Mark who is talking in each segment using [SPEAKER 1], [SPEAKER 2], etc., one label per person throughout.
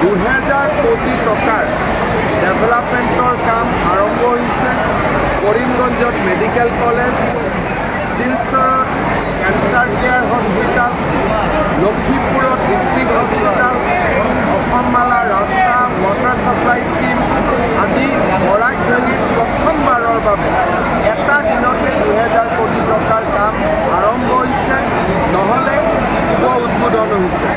[SPEAKER 1] দুহেজাৰ কোটি টকাৰ ডেভেলপমেণ্টৰ কাম আৰম্ভ হৈছে কৰিমগঞ্জত মেডিকেল কলেজ, শিলচৰত কেঞ্চাৰ কেয়াৰ হস্পিটেল লখিমপুৰত ডিষ্ট্ৰিক্ট হস্পিটেল অসমমালা ৰাস্তা, ৱাটাৰ ছাপ্লাই স্কিম আদি বৰাক ভেলীত প্ৰথমবাৰৰ বাবে এটা দিনতে দুহেজাৰ কোটি টকাৰ কাম আৰম্ভ হৈছে, নহ'লে শুভ উদ্বোধন হৈছে।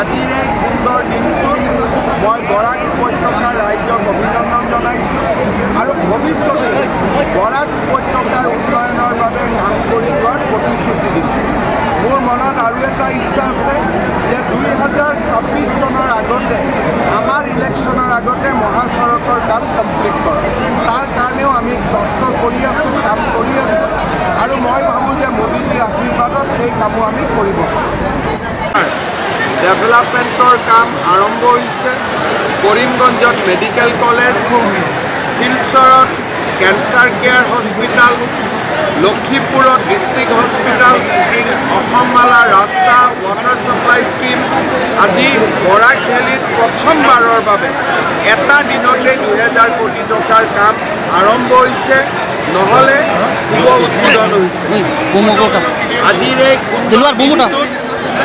[SPEAKER 1] আজিৰ এই সুন্দৰ দিনটোত মই বৰাক উপত্যকাৰ ৰাইজক অভিনন্দন জনাইছোঁ আৰু ভৱিষ্যতে বৰাক উপত্যকাৰ উন্নয়নৰ বাবে কাম কৰি যোৱাৰ প্ৰতিশ্ৰুতি দিছোঁ। মোৰ মনত আৰু এটা ইচ্ছা আছে যে দুই হাজাৰ ছাব্বিছ চনৰ আগতে, আমাৰ ইলেকশ্যনৰ আগতে মহাচড়কৰ কাম কমপ্লিট কৰা তাৰ কাৰণেও আমি কষ্ট কৰি আছোঁ, কাম কৰি আছোঁ আৰু মই ভাবোঁ যে মোদীজীৰ আশীৰ্বাদত সেই কামো আমি কৰিব পাৰিম ডেভেলপমেণ্টৰ কাম আৰম্ভ হৈছে, কৰিমগঞ্জত মেডিকেল কলেজ শিলচৰত কেঞ্চাৰ কেয়াৰ হস্পিটেল লখিমপুৰত ডিষ্ট্ৰিক্ট হস্পিটেল অসমমালা ৰাস্তা ৱাটাৰ ছাপ্লাই স্কিম। আদি বৰাক ভেলীত প্ৰথমবাৰৰ বাবে এটা দিনতে দুহেজাৰ কোটি টকাৰ কাম আৰম্ভ হৈছে নহ'লে শুভ উদ্বোধন হৈছে। আজিৰ এই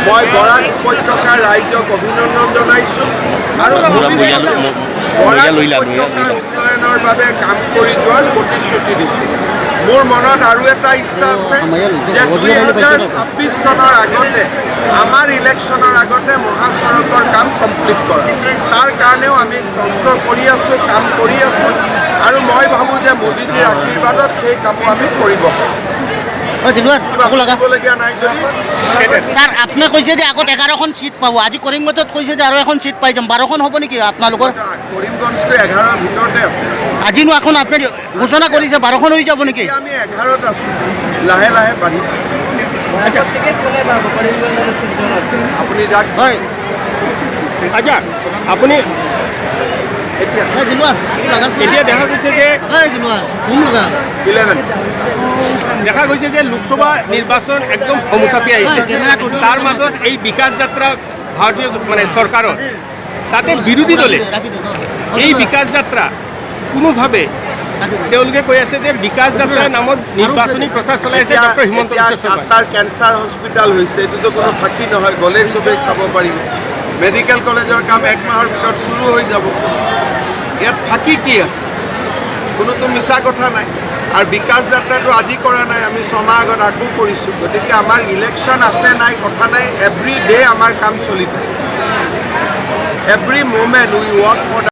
[SPEAKER 1] মই বৰাক উপত্যকাৰ ৰাইজক অভিনন্দন জনাইছোঁ। আৰু বৰাক উপত্যকাৰ উন্নয়নৰ বাবে কাম কৰি যোৱাৰ প্ৰতিশ্ৰুতি দিছোঁ। মোৰ মনত আৰু এটা ইচ্ছা আছে যে দুই হাজাৰ ছাব্বিছ চনৰ আগতে আমাৰ ইলেকশ্যনৰ আগতে মহাচড়কৰ কাম কমপ্লিট কৰা। তাৰ কাৰণেও আমি কষ্ট কৰি আছোঁ কাম কৰি আছোঁ। আৰু মই ভাবোঁ যে মোদীজীৰ আশীৰ্বাদত সেই কামো আমি কৰিব কিবা কৰিবলগীয়া নাই যদি?
[SPEAKER 2] স্যাৰ আপুনি কৈছে যে আগত এঘাৰখন চিট পাব। আজি কৰিমগঞ্জত কৈছে যে আৰু এখন চিট পাই যাম। বাৰখন হ'ব নেকি আপোনালোকৰ?
[SPEAKER 1] কৰিমগঞ্জটো এঘাৰৰ ভিতৰতে আছে।
[SPEAKER 2] আজিনো এখন আপুনি ঘোষণা কৰিছে বাৰখন হৈ যাব নেকি?
[SPEAKER 1] আমি এঘাৰত আছোঁ। লাহে লাহে বাঢ়ি। আপুনি যাক
[SPEAKER 2] হয়।
[SPEAKER 3] আচ্ছা আপুনি দেখা গৈছে যে লোকসভা নিৰ্বাচন একদম সমচাপি আহিছে। তাৰ মাজত এই বিকাশ যাত্ৰা ভাৰতীয় মানে চৰকাৰৰ। তাতে বিৰোধী দলে এই বিকাশ যাত্ৰা কোনোভাৱে তেওঁলোকে কৈ আছে যে বিকাশ যাত্ৰাৰ নামত নিৰ্বাচনী প্ৰচাৰ চলাই আছে doctor Himanta Biswa
[SPEAKER 1] cancer hospital হৈছে, এইটোতো কোনো ফাঁকি নহয় গ'লেই চবেই চাব পাৰিব। মেডিকেল কলেজৰ কাম এক মাহৰ ভিতৰত চুৰু হৈ যাব। ইয়াত ফাঁকি কি আছে? কোনোতো মিছা কথা নাই। আৰু বিকাশ যাত্ৰাটো আজি কৰা নাই, আমি ছমাহ আগত আকৌ কৰিছোঁ। গতিকে আমাৰ ইলেকশ্যন আছে নাই, কথা নাই এভৰি ডে আমাৰ কাম চলি থাকে। Every moment we work for